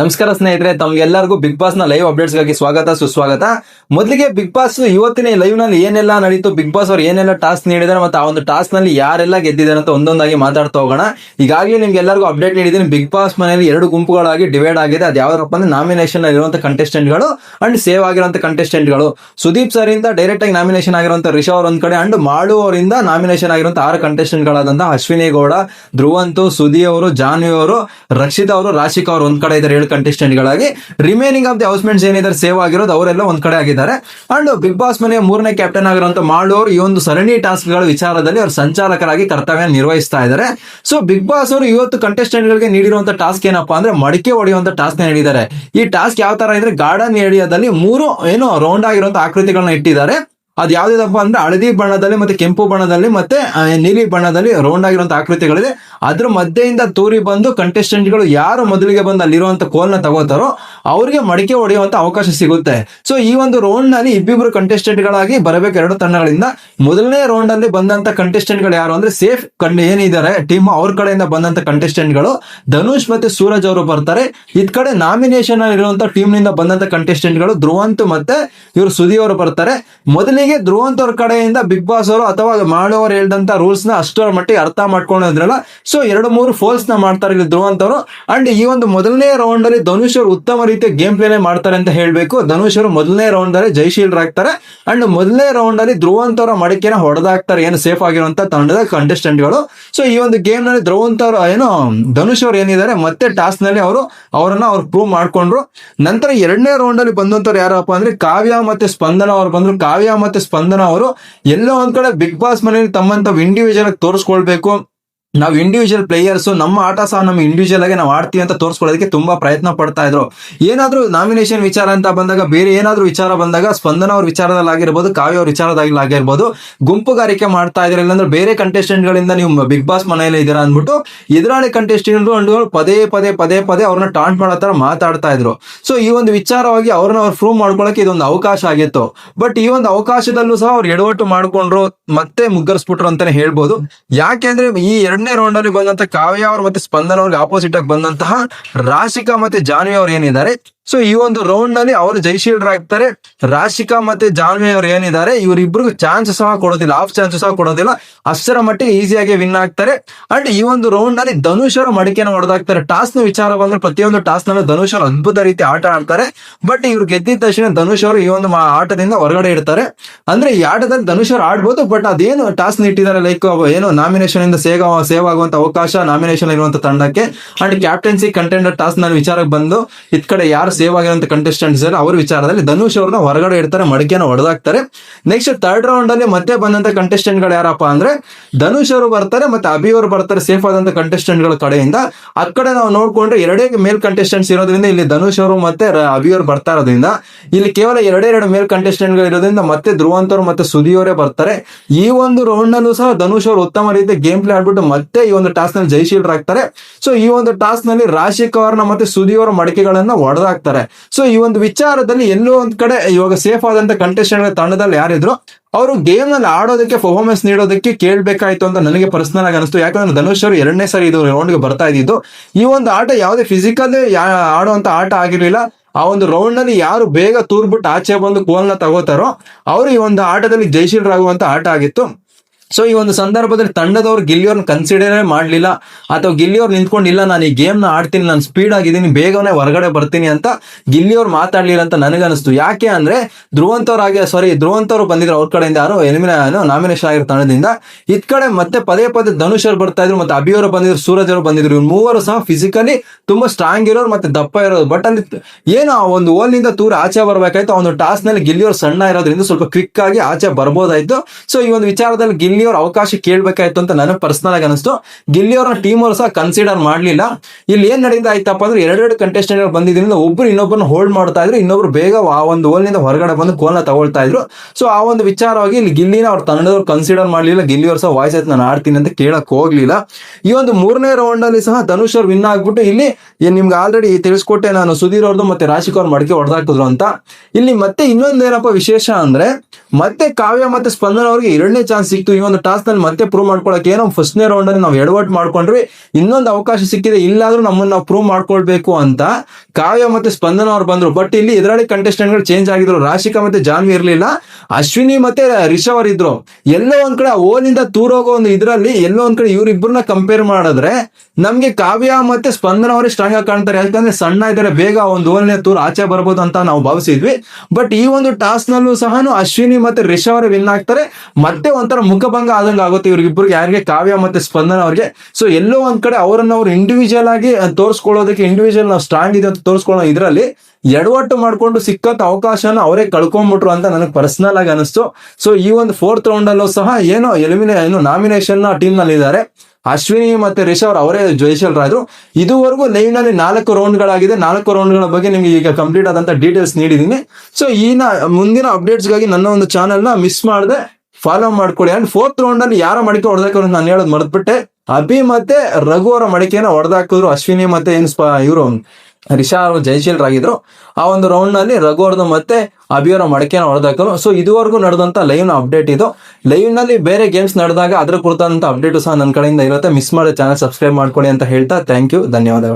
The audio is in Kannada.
ನಮಸ್ಕಾರ ಸ್ನೇಹಿತರೆ, ತಮ್ಗೆಲ್ಲರಿಗೂ ಬಿಗ್ ಬಾಸ್ನ ಲೈವ್ ಅಪ್ಡೇಟ್ಸ್ಗಾಗಿ ಸ್ವಾಗತ, ಸುಸ್ವಾಗತ. ಮೊದಲಿಗೆ ಬಿಗ್ ಬಾಸ್ ಇವತ್ತಿನ ಲೈವ್ನಲ್ಲಿ ಏನೆಲ್ಲ ನಡೀತು ಬಿಗ್ ಬಾಸ್ ಅವ್ರು ಏನೆಲ್ಲ ಟಾಸ್ಕ್ ನೀಡಿದಾರೆ ಮತ್ತೆ ಆ ಒಂದು ಟಾಸ್ಕ್ನಲ್ಲಿ ಯಾರೆಲ್ಲ ಗೆದ್ದಿದ್ದಾರೆ ಅಂತ ಒಂದೊಂದಾಗಿ ಮಾತಾಡ್ತಾ ಹೋಗೋಣ. ಈಗಾಗಲೇ ನಿಮ್ಗೆ ಎಲ್ಲರಿಗೂ ಅಪ್ಡೇಟ್ ನೀಡಿದ್ದೀನಿ ಬಿಗ್ ಬಾಸ್ ಮನೆಯಲ್ಲಿ ಎರಡು ಗುಂಪುಗಳಾಗಿ ಡಿವೈಡ್ ಆಗಿದೆ. ಅದು ಯಾವ್ದಪ್ಪ ಅಂದ್ರೆ ನಾಮಿನೇಷನ್ ಇರುವಂತ ಕಂಟೆಸ್ಟೆಂಟ್ಗಳು ಅಂಡ್ ಸೇವ್ ಆಗಿರುವಂತ ಕಂಟೆಸ್ಟೆಂಟ್ಗಳು. ಸುದೀಪ್ ಸರ್ ಇಂದ ಡೈರೆಕ್ಟ್ ಆಗಿ ನಾಮಿನೇಷನ್ ಆಗಿರುವಂತ ರಿಷಾ ಅವ್ರ ಒಂದ್ ಕಡೆ ಅಂಡ್ ಮಾಡು ಅವರಿಂದ ನಾಮಿನೇಷನ್ ಆಗಿರುವಂತ ಆರು ಕಂಟೆಸ್ಟೆಂಟ್ ಗಳಾದಂತಹ ಅಶ್ವಿನಿ ಗೌಡ, ಧ್ರುವಂತು ಸುದಿ ಅವರು, ಜಾನ್ವಿ ಅವರು, ರಕ್ಷಿತಾ ಅವರು, ರಾಶಿಕಾ ಅವರು ಒಂದ್ ಕಡೆ ಇದ್ದಾರೆ. ಏಳು ಕಂಟೆಸ್ಟೆಂಟ್ ಗಳಾಗಿ ರಿಮೈನಿಂಗ್ ಆಫ್ ದಿ ಹೌಸ್ಮೆಂಟ್ಸ್ ಏನಿದ್ದಾರೆ ಸೇವ್ ಆಗಿರೋದು ಅವರೆಲ್ಲ ಒಂದ್ ಕಡೆ ಆಗಿದ್ದಾರೆ. ಅಂಡ್ ಬಿಗ್ ಬಾಸ್ ಮನೆಯ ಮೂರನೇ ಕ್ಯಾಪ್ಟನ್ ಆಗಿರುವಂತ ಮಾಡೋರು ಈ ಒಂದು ಸರಣಿ ಟಾಸ್ಕ್ಗಳ ವಿಚಾರದಲ್ಲಿ ಅವರು ಸಂಚಾಲಕರಾಗಿ ಕರ್ತವ್ಯ ನಿರ್ವಹಿಸ್ತಾ ಇದ್ದಾರೆ. ಸೊ ಬಿಗ್ ಬಾಸ್ ಅವರು ಇವತ್ತು ಕಂಟೆಸ್ಟೆಂಟ್ ಗಳಿಗೆ ನೀಡಿರುವಂತ ಟಾಸ್ಕ್ ಏನಪ್ಪಾ ಅಂದ್ರೆ ಮಡಿಕೆ ಹೊಡೆಯುವಂತ ಟಾಸ್ಕ್ ನೀಡಿದ್ದಾರೆ. ಈ ಟಾಸ್ಕ್ ಯಾವ ತರ ಇದ್ರೆ ಗಾರ್ಡನ್ ಏರಿಯಾದಲ್ಲಿ ಮೂರು ಏನು ರೌಂಡ್ ಆಗಿರುವಂತ ಆಕೃತಿಗಳನ್ನ ಇಟ್ಟಿದ್ದಾರೆ. ಅದು ಯಾವ್ದಪ್ಪ ಅಂದ್ರೆ ಹಳದಿ ಬಣ್ಣದಲ್ಲಿ ಮತ್ತೆ ಕೆಂಪು ಬಣ್ಣದಲ್ಲಿ ಮತ್ತೆ ನೀಲಿ ಬಣ್ಣದಲ್ಲಿ ರೌಂಡ್ ಆಗಿರುವಂತ ಆಕೃತಿಗಳಿದೆ. ಅದ್ರ ಮಧ್ಯೆಯಿಂದ ತೂರಿ ಬಂದು ಕಂಟೆಸ್ಟೆಂಟ್ಗಳು ಗಳು ಯಾರು ಮೊದಲಿಗೆ ಬಂದು ಅಲ್ಲಿರುವಂತ ಕೋಲ್ನ ತಗೋತಾರೋ ಅವ್ರಿಗೆ ಮಡಿಕೆ ಹೊಡೆಯುವಂತ ಅವಕಾಶ ಸಿಗುತ್ತೆ. ಸೊ ಈ ಒಂದು ರೌಂಡ್ನಲ್ಲಿ ಇಬ್ಬಿಬ್ರು ಕಂಟೆಸ್ಟೆಂಟ್ಗಳಾಗಿ ಗಳಾಗಿ ಬರಬೇಕು ಎರಡು ತಂಡಗಳಿಂದ. ಮೊದಲನೇ ರೌಂಡ್ ಅಲ್ಲಿ ಬಂದಂತ ಕಂಟೆಸ್ಟೆಂಟ್ಗಳು ಯಾರು ಅಂದ್ರೆ ಸೇಫ್ ಕಂಡು ಏನಿದ್ದಾರೆ ಟೀಮ್ ಅವ್ರ ಕಡೆಯಿಂದ ಬಂದಂತ ಕಂಟೆಸ್ಟೆಂಟ್ಗಳು ಗಳು ಧನುಷ್ ಮತ್ತೆ ಸೂರಜ್ ಅವರು ಬರ್ತಾರೆ. ಇದ್ ಕಡೆ ನಾಮಿನೇಷನ್ನಿಂದ ಬಂದಂತ ಕಂಟೆಸ್ಟೆಂಟ್ಗಳು ಧ್ರುವಂತ್ ಮತ್ತೆ ಇವರು ಸುದಿ ಅವರು ಬರ್ತಾರೆ. ಮೊದಲಿಗೆ ಧ್ರುವಂತ್ ಅವ್ರ ಕಡೆಯಿಂದ ಬಿಗ್ ಬಾಸ್ ಅವರು ಅಥವಾ ಮಾಡೋರು ಹೇಳಿದಂತ ರೂಲ್ಸ್ನ ಅಷ್ಟರ ಮಟ್ಟಿಗೆ ಅರ್ಥ ಮಾಡ್ಕೊಂಡಿದ್ರಲ್ಲ ಸೊ ಎರಡು ಮೂರು ಫೋಲ್ಸ್ನ ಮಾಡ್ತಾರೆ ಇಲ್ಲಿ ಧ್ರುವ ಅವರು ಅಂಡ್ ಈ ಒಂದು ಮೊದಲನೇ ರೌಂಡ್ ಅಲ್ಲಿ ಧನುಷ್ ಅವರು ಉತ್ತಮ ರೀತಿಯ ಗೇಮ್ ಪ್ಲೇನೆ ಮಾಡ್ತಾರೆ ಅಂತ ಹೇಳ್ಬೇಕು. ಧನುಷ್ ಅವರು ಮೊದಲನೇ ರೌಂಡ್ ಅಲ್ಲಿ ಜೈಶೀಲ್ರಾಗ್ತಾರೆ ಅಂಡ್ ಮೊದಲನೇ ರೌಂಡ್ ಅಲ್ಲಿ ಧ್ರುವಂತವರ ಮಡಿಕೆನ ಹೊಡೆದಾಗ್ತಾರೆ ಏನು ಸೇಫ್ ಆಗಿರುವಂತ ತಂಡದ ಕಂಟೆಸ್ಟೆಂಟ್ಗಳು. ಸೊ ಈ ಒಂದು ಗೇಮ್ನಲ್ಲಿ ಧ್ರುವಂತ್ ಅವರು ಏನು, ಧನುಷ್ ಅವರು ಏನಿದ್ದಾರೆ, ಮತ್ತೆ ಟಾಸ್ನಲ್ಲಿ ಅವರು ಅವರನ್ನ ಅವ್ರು ಪ್ರೂವ್ ಮಾಡ್ಕೊಂಡ್ರು. ನಂತರ ಎರಡನೇ ರೌಂಡ್ ಅಲ್ಲಿ ಬಂದಂತವ್ರು ಯಾರಪ್ಪ ಅಂದ್ರೆ ಕಾವ್ಯ ಮತ್ತೆ ಸ್ಪಂದನ ಅವರು ಬಂದ್ರು. ಕಾವ್ಯ ಮತ್ತೆ ಸ್ಪಂದನ ಅವರು ಎಲ್ಲೋ ಒಂದ್ ಕಡೆ ಬಿಗ್ ಬಾಸ್ ಮನೆಯಲ್ಲಿ ತಮ್ಮಂತ ಇಂಡಿವಿಜುವಲ್ ತೋರಿಸ್ಕೊಳ್ಬೇಕು. ನಾವು ಇಂಡಿವಿಜುವಲ್ ಪ್ಲೇಯರ್ಸ್ ನಮ್ಮ ಆಟ ಸಹ ನಮ್ಮ ಇಂಡಿವಿಜುವಲ್ ಆಗಿ ನಾವು ಆಡ್ತೀವಿ ಅಂತ ತೋರಿಸ್ಕೊಳ್ಳೋದಕ್ಕೆ ತುಂಬಾ ಪ್ರಯತ್ನ ಪಡ್ತಾ ಇದ್ರು. ಏನಾದ್ರೂ ನಾಮಿನೇಷನ್ ವಿಚಾರ ಅಂತ ಬಂದಾಗ, ಬೇರೆ ಏನಾದ್ರೂ ವಿಚಾರ ಬಂದಾಗ ಸ್ಪಂದನ ಅವ್ರ ವಿಚಾರದಲ್ಲಿ ಆಗಿರ್ಬೋದು, ಕಾವ್ಯ ಅವ್ರ ವಿಚಾರದಲ್ಲಿ ಗುಂಪುಗಾರಿಕೆ ಮಾಡ್ತಾ ಇದ್ರೆ, ಇಲ್ಲಾಂದ್ರೆ ಬೇರೆ ಕಂಟೆಸ್ಟೆಂಟ್ ಗಳಿಂದ ನೀವು ಬಿಗ್ ಬಾಸ್ ಮನೆಯಲ್ಲಿ ಇದ್ದೀರಾ ಅಂದ್ಬಿಟ್ಟು ಎದುರಾಳಿ ಕಂಟೆಸ್ಟೆಂಟ್ ಪದೇ ಪದೇ ಪದೇ ಪದೇ ಅವ್ರನ್ನ ಟಾಂಟ್ ಮಾಡೋ ತರ ಮಾತಾಡ್ತಾ ಇದ್ರು. ಸೊ ಈ ಒಂದು ವಿಚಾರವಾಗಿ ಅವ್ರನ್ನ ಅವ್ರು ಪ್ರೂವ್ ಮಾಡ್ಕೊಳಕ್ಕೆ ಇದೊಂದು ಅವಕಾಶ ಆಗಿತ್ತು. ಬಟ್ ಈ ಒಂದು ಅವಕಾಶದಲ್ಲೂ ಸಹ ಅವ್ರು ಎಡವಟ್ಟು ಮಾಡ್ಕೊಂಡ್ರು, ಮತ್ತೆ ಮುಗ್ಗರಿಸ್ಬಿಟ್ರು ಅಂತಾನೆ ಹೇಳ್ಬೋದು. ಯಾಕೆಂದ್ರೆ ಈ ಎರಡನೇ ರೌಂಡ್ ಅಲ್ಲಿ ಬಂದಂತ ಕಾವ್ಯ ಅವ್ರು ಮತ್ತೆ ಸ್ಪಂದನ ಅವ್ರಿಗೆ ಆಪೋಸಿಟ್ ಆಗಿ ಬಂದಂತಹ ರಾಶಿಕಾ ಮತ್ತೆ ಜಾನ್ವಿ ಅವ್ರು ಏನಿದ್ದಾರೆ? ಸೊ ಈ ಒಂದು ರೌಂಡ್ನಲ್ಲಿ ಅವರು ಜೈಶೀಲ್ರಾಗ್ತಾರೆ ರಾಶಿಕಾ ಮತ್ತೆ ಜಾನ್ವಿ ಅವರು ಏನಿದ್ದಾರೆ, ಇವರಿಬ್ರಿಗೂ ಚಾನ್ಸ್ ಸಹ ಕೊಡೋದಿಲ್ಲ ಆಫ್ ಚಾನ್ಸ್ ಸಹ ಕೊಡೋದಿಲ್ಲ. ಅಷ್ಟರ ಮಟ್ಟಿಗೆ ಈಸಿಯಾಗಿ ವಿನ್ ಆಗ್ತಾರೆ. ಅಂಡ್ ಈ ಒಂದು ರೌಂಡ್ನಲ್ಲಿ ಧನುಷ್ ಅವರು ಮಡಿಕೆನ ಹೊಡೆದಾಕ್ತಾರೆ. ಟಾಸ್ನ ವಿಚಾರ ಬಂದ್ರೆ ಪ್ರತಿಯೊಂದು ಟಾಸ್ ನಲ್ಲೂ ಧನುಷ್ ಅವರು ಅದ್ಭುತ ರೀತಿ ಆಟ ಆಡ್ತಾರೆ. ಬಟ್ ಇವ್ರು ಗೆದ್ದಿದ ತಕ್ಷಣ ಧನುಷ್ ಅವರು ಈ ಒಂದು ಆಟದಿಂದ ಹೊರಗಡೆ ಇಡ್ತಾರೆ. ಅಂದ್ರೆ ಈ ಆಟದಲ್ಲಿ ಧನುಷ್ ಅವರು ಆಡ್ಬೋದು ಬಟ್ ಅದೇನು ಟಾಸ್ ಇಟ್ಟಿದ್ದಾರೆ ಲೈಕ್ ಏನು ನಾಮಿನೇಷನ್ ಇಂದ ಸೇವ್ ಸೇವ್ ಆಗುವಂತ ಅವಕಾಶ ನಾಮಿನೇಷನ್ ಇರುವಂತ ತಂಡಕ್ಕೆ. ಅಂಡ್ ಕ್ಯಾಪ್ಟನ್ಸಿ ಕಂಟೆಂಡರ್ ಟಾಸ್ನಲ್ಲಿ ವಿಚಾರಕ್ಕೆ ಬಂದು ಇತ್ ಕಡೆ ಯಾರು ಸೇವ್ ಆಗಿರೋ ಕಂಟೆಸ್ಟೆಂಟ್ಸ್ ಅವ್ರ ವಿಚಾರದಲ್ಲಿ ಧನುಷ್ ಅವ್ರನ್ನ ಹೊರಗಡೆ ಇಡ್ತಾರೆ, ಮಡಿಕೆನ ಹೊಡೆದಾಕ್ತಾರೆ ನೆಕ್ಸ್ಟ್ ಥರ್ಡ್ ರೌಂಡ್ ಅಲ್ಲಿ ಮತ್ತೆ ಬಂದಂತ ಕಂಟೆಸ್ಟೆಂಟ್ಗಳು ಯಾರಪ್ಪ ಅಂದ್ರೆ ಧನುಷ್ ಅವರು ಬರ್ತಾರೆ ಮತ್ತೆ ಅಭಿ ಅವರು ಬರ್ತಾರೆ ಸೇಫ್ ಆದಂತ ಕಂಟೆಸ್ಟೆಂಟ್ಗಳ ಕಡೆಯಿಂದ. ಆ ಕಡೆ ನಾವು ನೋಡ್ಕೊಂಡ್ರೆ ಎರಡೇ ಮೇಲ್ ಕಂಟೆಸ್ಟೆಂಟ್ಸ್ ಇರೋದ್ರಿಂದ ಇಲ್ಲಿ ಧನುಷ್ ಅವರು ಮತ್ತೆ ಅಭಿ ಅವರು ಬರ್ತಾ ಇರೋದ್ರಿಂದ, ಇಲ್ಲಿ ಕೇವಲ ಎರಡೇ ಎರಡು ಮೇಲ್ ಕಂಟೆಸ್ಟೆಂಟ್ಗಳು ಇರೋದ್ರಿಂದ ಮತ್ತೆ ಧ್ರುವಂತ ಅವರು ಮತ್ತೆ ಸುದಿ ಅವರೇ ಬರ್ತಾರೆ. ಈ ಒಂದು ರೌಂಡ್ ನಲ್ಲೂ ಸಹ ಧನುಷ್ ಅವರು ಉತ್ತಮ ರೀತಿ ಗೇಮ್ ಪ್ಲೇ ಆಡ್ಬಿಟ್ಟು ಮತ್ತೆ ಈ ಒಂದು ಟಾಸ್ಕ್ನಲ್ಲಿ ಜಯಶೀಲರಾಗ್ತಾರೆ ಸೊ ಈ ಒಂದು ಟಾಸ್ಕ್ನಲ್ಲಿ ರಾಶಿಕ್ ಅವ್ರನ್ನ ಮತ್ತೆ ಸುದಿ ಅವರ ಮಡಿಕೆಗಳನ್ನ ಹೊಡೆದಾಕ್ತಾರೆ ಸೊ ಈ ಒಂದು ವಿಚಾರದಲ್ಲಿ ಎಲ್ಲೋ ಒಂದ್ ಕಡೆ ಇವಾಗ ಸೇಫ್ ಆದಂತ ಕಂಟೆಸ್ಟೆಂಟ್ ತಂಡದಲ್ಲಿ ಯಾರಿದ್ರು, ಅವರು ಗೇಮ್ನಲ್ಲಿ ಆಡೋದಕ್ಕೆ ಪರ್ಫಾರ್ಮೆನ್ಸ್ ನೀಡೋದಕ್ಕೆ ಕೇಳ್ಬೇಕಾಯ್ತು ಅಂತ ನನಗೆ ಪರ್ಸನಲ್ ಆಗಿ ಅನಿಸ್ತು. ಯಾಕಂದ್ರೆ ಧನುಷ್ ಅವರು ಎರಡನೇ ಸಾರಿ ಇದು ರೌಂಡ್ಗೆ ಬರ್ತಾ ಇದ್ದಿದ್ದು. ಈ ಒಂದು ಆಟ ಯಾವುದೇ ಫಿಸಿಕಲ್ ಆಡುವಂತ ಆಟ ಆಗಿರ್ಲಿಲ್ಲ. ಆ ಒಂದು ರೌಂಡ್ನಲ್ಲಿ ಯಾರು ಬೇಗ ತೂರ್ಬಿಟ್ಟು ಆಚೆ ಬಂದು ಕೋಲ್ನ ತಗೋತಾರೋ, ಅವರು ಈ ಒಂದು ಆಟದಲ್ಲಿ ಜಯಶೀಲರಾಗುವಂತ ಆಟ ಆಗಿತ್ತು. ಸೊ ಈ ಒಂದು ಸಂದರ್ಭದಲ್ಲಿ ತಂಡದವ್ರು ಗಿಲ್ಲಿಯವ್ರನ್ನ ಕನ್ಸಿಡರೇ ಮಾಡಲಿಲ್ಲ. ಅಥವಾ ಗಿಲ್ಲಿಯವ್ರು ನಿಂತ್ಕೊಂಡಿಲ್ಲ ನಾನು ಈ ಗೇಮ್ನ ಆಡ್ತೀನಿ, ನಾನು ಸ್ಪೀಡ್ ಆಗಿದ್ದೀನಿ, ಬೇಗನೆ ಹೊರಗಡೆ ಬರ್ತೀನಿ ಅಂತ ಗಿಲ್ಲಿಯವ್ರು ಮಾತಾಡ್ಲಿಲ್ಲ ಅಂತ ನನಗನ್ನಿಸ್ತು. ಯಾಕೆ ಅಂದ್ರೆ, ಧ್ರುವಂತವ್ರಾಗೆ ಸಾರಿ ಧ್ರುವಂತವ್ರು ಬಂದಿದ್ರು ಅವ್ರ ಕಡೆಯಿಂದ ಯಾರು ಎಲಿಮಿನ ನಾಮಿನೇಷನ್ ಆಗಿರೋ ತಂಡದಿಂದ. ಇದ್ ಕಡೆ ಮತ್ತೆ ಪದೇ ಪದೇ ಧನುಷ್ ಅವ್ರು ಬರ್ತಾ ಇದ್ರು, ಮತ್ತೆ ಅಭಿಯವರು ಬಂದಿದ್ರು, ಸೂರಜ್ ಅವರು ಬಂದಿದ್ರು. ಇವ್ರು ಮೂವರು ಸಹ ಫಿಸಿಕಲಿ ತುಂಬಾ ಸ್ಟ್ರಾಂಗ್ ಇರೋರು ಮತ್ತೆ ದಪ್ಪ ಇರೋರು. ಬಟ್ ಅಲ್ಲಿ ಏನು ಆ ಒಂದು ಓಲ್ನಿಂದ ತೂರ ಆಚೆ ಬರ್ಬೇಕಾಯ್ತು. ಒಂದು ಟಾಸ್ನಲ್ಲಿ ಗಿಲ್ಲಿಯವ್ರು ಸಣ್ಣ ಇರೋದ್ರಿಂದ ಸ್ವಲ್ಪ ಕ್ವಿಕ್ ಆಗಿ ಆಚೆ ಬರ್ಬೋದಾಯ್ತು. ಸೊ ಈ ಒಂದು ವಿಚಾರದಲ್ಲಿ ಗಿಲ್ಲಿಯವ್ರ ಅವಕಾಶ ಕೇಳ್ಬೇಕಾಯ್ತು ಅಂತ ನನಗೆ ಪರ್ಸನಲ್ ಆಗಿ ಅನಿಸ್ತು. ಗಿಲ್ಲಿಯವ್ರ ಟೀಮ್ ಅವರು ಸಹ ಕನ್ಸಿಡರ್ ಮಾಡಲಿಲ್ಲ. ಇಲ್ಲಿ ಏನ್ ನಡೀತಾ ಆಯ್ತಪ್ಪ ಅಂದ್ರೆ ಎರಡೆರಡು ಕಂಟೆಸ್ಟೆಂಟ್ ಬಂದಿದ್ರಿಂದ ಒಬ್ರು ಇನ್ನೊಬ್ಬರನ್ನ ಹೋಲ್ಡ್ ಮಾಡ್ತಾ ಇದ್ರು, ಇನ್ನೊಬ್ರು ಬೇಗ ಆ ಒಂದು ಓಲ್ನಿಂದ ಹೊರಗಡೆ ಬಂದು ಕೋಲ್ನ ತಗೊಳ್ತಾ ಇದ್ರು. ಸೊ ಆ ಒಂದು ವಿಚಾರವಾಗಿ ಇಲ್ಲಿ ಗಿಲ್ಲಿನ ಅವ್ರ ತಂಡದವ್ರು ಕನ್ಸಿಡರ್ ಮಾಡ್ಲಿಲ್ಲ, ಗಿಲ್ಲಿಯವ್ರು ಸಹ ವಾಯ್ಸ್ ಆಯ್ತು, ನಾನು ಆಡ್ತೀನಿ ಅಂತ ಕೇಳಕ್ ಹೋಗ್ಲಿಲ್ಲ. ಈ ಒಂದು ಮೂರನೇ ರೌಂಡ್ ಅಲ್ಲಿ ಸಹ ಧನುಷ್ ಅವ್ರು ವಿನ್ ಆಗ್ಬಿಟ್ಟು ಇಲ್ಲಿ ನಿಮ್ಗೆ ಆಲ್ರೆಡಿ ತಿಳಿಸ್ಕೊಟ್ಟೆ ನಾನು ಸುಧೀರ್ ಅವ್ರದ್ದು ಮತ್ತೆ ರಾಶಿಕ್ ಅವ್ರ ಮಡಿಕೆ ಹೊಡೆದಾಕಿದ್ರು ಅಂತ. ಇಲ್ಲಿ ಮತ್ತೆ ಇನ್ನೊಂದೇನಪ್ಪ ವಿಶೇಷ ಅಂದ್ರೆ, ಮತ್ತೆ ಕಾವ್ಯ ಮತ್ತೆ ಸ್ಪಂದನ ಅವ್ರಿಗೆ ಎರಡನೇ ಚಾನ್ಸ್ ಸಿಕ್ತು ಈ ಒಂದು ಟಾಸ್ನಲ್ಲಿ ಮತ್ತೆ ಪ್ರೂವ್ ಮಾಡ್ಕೊಳಕ್ಕೆ ಏನೋ ಫಸ್ಟ್ನೇ ರೌಂಡ್ ಅಲ್ಲಿ ನಾವು ಎಡವಟ್ ಮಾಡ್ಕೊಂಡ್ರಿ ಇನ್ನೊಂದು ಅವಕಾಶ ಸಿಕ್ಕಿದೆ, ಇಲ್ಲಾದ್ರೂ ನಮ್ಮನ್ನ ನಾವು ಪ್ರೂವ್ ಮಾಡ್ಕೊಳ್ಬೇಕು ಅಂತ ಕಾವ್ಯ ಮತ್ತೆ ಸ್ಪಂದನ ಅವ್ರು ಬಂದ್ರು. ಬಟ್ ಇಲ್ಲಿ ಎದುರಾಳಿ ಕಂಟೆಸ್ಟೆಂಟ್ಗಳು ಚೇಂಜ್ ಆಗಿದ್ರು. ರಾಶಿಕಾ ಮತ್ತೆ ಜಾನ್ವಿ ಇರ್ಲಿಲ್ಲ. ಅಶ್ವಿನಿ ಮತ್ತೆ ರಿಷವ್ ಅವ್ರು ಇದ್ರು. ಎಲ್ಲೋ ಒಂದ್ ಕಡೆ ಓಲಿಂದ ತೂರೋಗೋ ಒಂದು ಇದ್ರಲ್ಲಿ ಎಲ್ಲೋ ಒಂದ್ ಕಡೆ ಇವ್ರಿಬ್ರನ್ನ ಕಂಪೇರ್ ಮಾಡಿದ್ರೆ ನಮ್ಗೆ ಕಾವ್ಯ ಮತ್ತೆ ಸ್ಪಂದನ ಅವರೇ ಸ್ಟ್ರಾಂಗ್ ಆಗಿ ಕಾಣ್ತಾರೆ. ಯಾಕಂದ್ರೆ ಸಣ್ಣ ಇದ್ದಾರೆ ಬೇಗ ಒಂದು ಓಲಿನ ತೂರ್ ಆಚೆ ಬರ್ಬೋದು ಅಂತ ನಾವು ಭಾವಿಸಿದ್ವಿ. ಬಟ್ ಈ ಒಂದು ಟಾಸ್ ನಲ್ಲೂ ಸಹ ಅಶ್ವಿನಿ ಮತ್ತೆ ರಿಷವ್ ಅವರೇ ವಿನ್ ಆಗ್ತಾರೆ. ಮತ್ತೆ ಒಂಥರ ಮುಖಭಂಗ ಆದಂಗ ಆಗುತ್ತೆ ಇವ್ರಿಗಿಬ್ಬರಿಗೆ ಯಾರಿಗೆ ಕಾವ್ಯ ಮತ್ತೆ ಸ್ಪಂದನ ಅವ್ರಿಗೆ. ಸೊ ಎಲ್ಲೋ ಒಂದ್ ಕಡೆ ಅವರನ್ನ ಅವ್ರು ಇಂಡಿವಿಜುವಲ್ ಆಗಿ ತೋರಿಸ್ಕೊಳ್ಳೋದಕ್ಕೆ ಇಂಡಿವಿಜುವಲ್ ನಾವು ಸ್ಟ್ರಾಂಗ್ ಇದೆ ಅಂತ ತೋರಿಸ್ಕೊಳ್ಳೋ ಇದ್ರಲ್ಲಿ ಎಡವಟ್ಟು ಮಾಡ್ಕೊಂಡು ಸಿಕ್ಕಂತ ಅವಕಾಶನ ಅವರೇ ಕಳ್ಕೊಂಡ್ಬಿಟ್ರು ಅಂತ ನನಗೆ ಪರ್ಸನಲ್ ಆಗಿ ಅನಿಸ್ತು. ಸೊ ಈ ಒಂದು ಫೋರ್ತ್ ರೌಂಡ್ ಅಲ್ಲೂ ಸಹ ಏನೋ ಎಲಿಮಿನೇ, ಏನು ನಾಮಿನೇಷನ್ ಟೀಮ್ನಲ್ಲಿ ಇದ್ದಾರೆ ಅಶ್ವಿನಿ ಮತ್ತೆ ರಿಷ್ ಅವ್ರು ಅವರೇ ಜಯಶೀಲರಾದ್ರು. ಇದುವರೆಗೂ ಲೈವ್ನಲ್ಲಿ ನಾಲ್ಕು ರೌಂಡ್ ಗಳಾಗಿದೆ ನಾಲ್ಕು ರೌಂಡ್ಗಳ ಬಗ್ಗೆ ನಿಮ್ಗೆ ಈಗ ಕಂಪ್ಲೀಟ್ ಆದಂತ ಡೀಟೇಲ್ಸ್ ನೀಡಿದೀನಿ ಸೊ ಈ ನ- ಮುಂದಿನ ಅಪ್ಡೇಟ್ಸ್ಗಾಗಿ ನನ್ನ ಒಂದು ಚಾನೆಲ್ನ ಮಿಸ್ ಮಾಡದೆ. ಫಾಲೋ ಮಾಡ್ಕೊಳ್ಳಿ ಅಂಡ್ ಫೋರ್ತ್ ರೌಂಡ್ ಅಲ್ಲಿ ಯಾರ ಮಡಿಕೆ ಹೊಡೆದಾಕ ನಾನು ಹೇಳೋದು ಮರೆದ್ಬಿಟ್ಟೆ ಅಭಿ ಮತ್ತೆ ರಘು ಅವರ ಮಡಿಕೆನ ಹೊಡೆದಾಕಿದ್ರು ಅಶ್ವಿನಿ ಮತ್ತೆ ಏನ್ ಇವರು, ರಿಷಾ ಅವರು ಜಯಶೀಲರಾಗಿದ್ರು ಆ ಒಂದು ರೌಂಡ್ನಲ್ಲಿ ರಘು ಅವ್ರದ್ದು ಮತ್ತೆ ಅಭಿಯವರ ಮಡಕೆನ ಹೊಡೆದಾಕರು. ಸೊ ಇದುವರೆಗೂ ನಡೆದಂತ ಲೈವ್ನ ಅಪ್ಡೇಟ್ ಇದು. ಲೈವ್ನಲ್ಲಿ ಬೇರೆ ಗೇಮ್ಸ್ ನಡೆದಾಗ ಅದ್ರ ಕುರಿತಂತ ಅಪ್ಡೇಟ್ ಸಹ ನನ್ನ ಕಡೆಯಿಂದ ಇರುತ್ತೆ. ಮಿಸ್ ಮಾಡೋ ಚಾನಲ್ ಸಬ್ಸ್ಕ್ರೈಬ್ ಮಾಡ್ಕೊಳ್ಳಿ ಅಂತ ಹೇಳ್ತಾ ಥ್ಯಾಂಕ್ ಯು ಧನ್ಯವಾದಗಳು.